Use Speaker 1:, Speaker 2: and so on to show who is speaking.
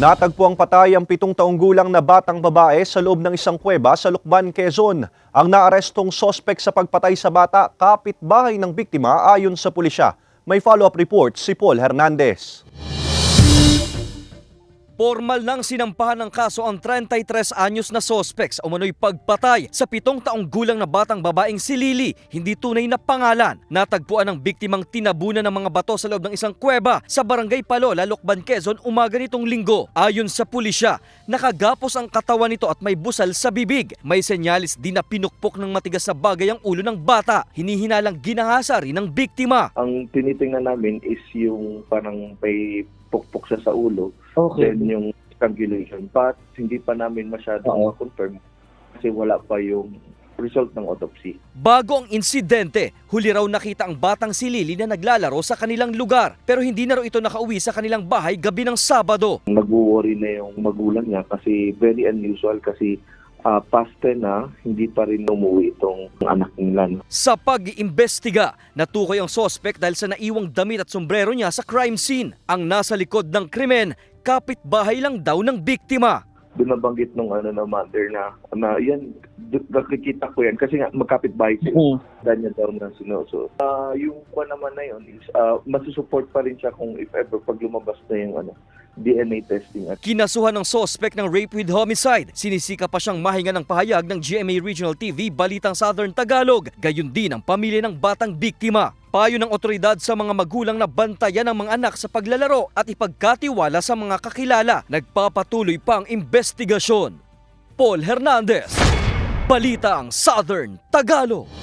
Speaker 1: Natagpo ang patay ang pitong taong gulang na batang babae sa loob ng isang kuweba sa Lukban, Quezon. Ang naarestong sospek sa pagpatay sa bata, kapitbahay ng biktima ayon sa pulisya. May follow-up report si Paul Hernandez.
Speaker 2: Formal nang sinampahan ng kaso ang 33 anyos na sospek sa umano'y pagpatay sa pitong taong gulang na batang babaeng si Lily, hindi tunay na pangalan. Natagpuan ng biktimang tinabunan ng mga bato sa loob ng isang kuweba sa Barangay Palola, Lokban, Quezon umaga nitong linggo. Ayon sa pulisya, nakagapos ang katawan nito at may busal sa bibig. May senyalis din na pinukpok ng matigas na bagay ang ulo ng bata. Hinihinalang ginahasa rin ng biktima.
Speaker 3: ang tinitingnan namin is yung parang may pukpok siya sa ulo,
Speaker 4: Okay.
Speaker 3: then yung strangulation. But hindi pa namin masyadong
Speaker 4: Oo.
Speaker 3: confirm kasi wala pa yung result ng autopsy.
Speaker 2: Bago ang insidente, huli raw nakita ang batang si Lily na naglalaro sa kanilang lugar pero hindi na raw ito nakauwi sa kanilang bahay gabi ng Sabado.
Speaker 3: Nag-worry na yung magulang niya kasi very unusual kasi ah, past 10 na, hindi pa rin umuwi itong anak nila.
Speaker 2: Sa pag-iimbestiga, natukoy ang sospek dahil sa naiwang damit at sombrero niya sa crime scene. Ang nasa likod ng krimen, kapitbahay lang daw ng biktima.
Speaker 3: Binabanggit nung ano na mother na, na yan, nakikita ko yan kasi nga magkapit-bahay sila.
Speaker 4: Hmm.
Speaker 3: Ganyan daw na sinuso. Ah, yung kwa naman na yun is uh, masusupport pa rin siya kung if ever pag lumabas na yung ano, DNA testing at
Speaker 2: Kinasuhan ng sospek ng rape with homicide. Sinisika pa siyang mahinga ng pahayag ng GMA Regional TV Balitang Southern Tagalog. Gayon din ang pamilya ng batang biktima. Payo ng otoridad sa mga magulang na bantayan ang mga anak sa paglalaro at ipagkatiwala sa mga kakilala. Nagpapatuloy pa ang investigasyon. Paul Hernandez, Balitang Southern Tagalog.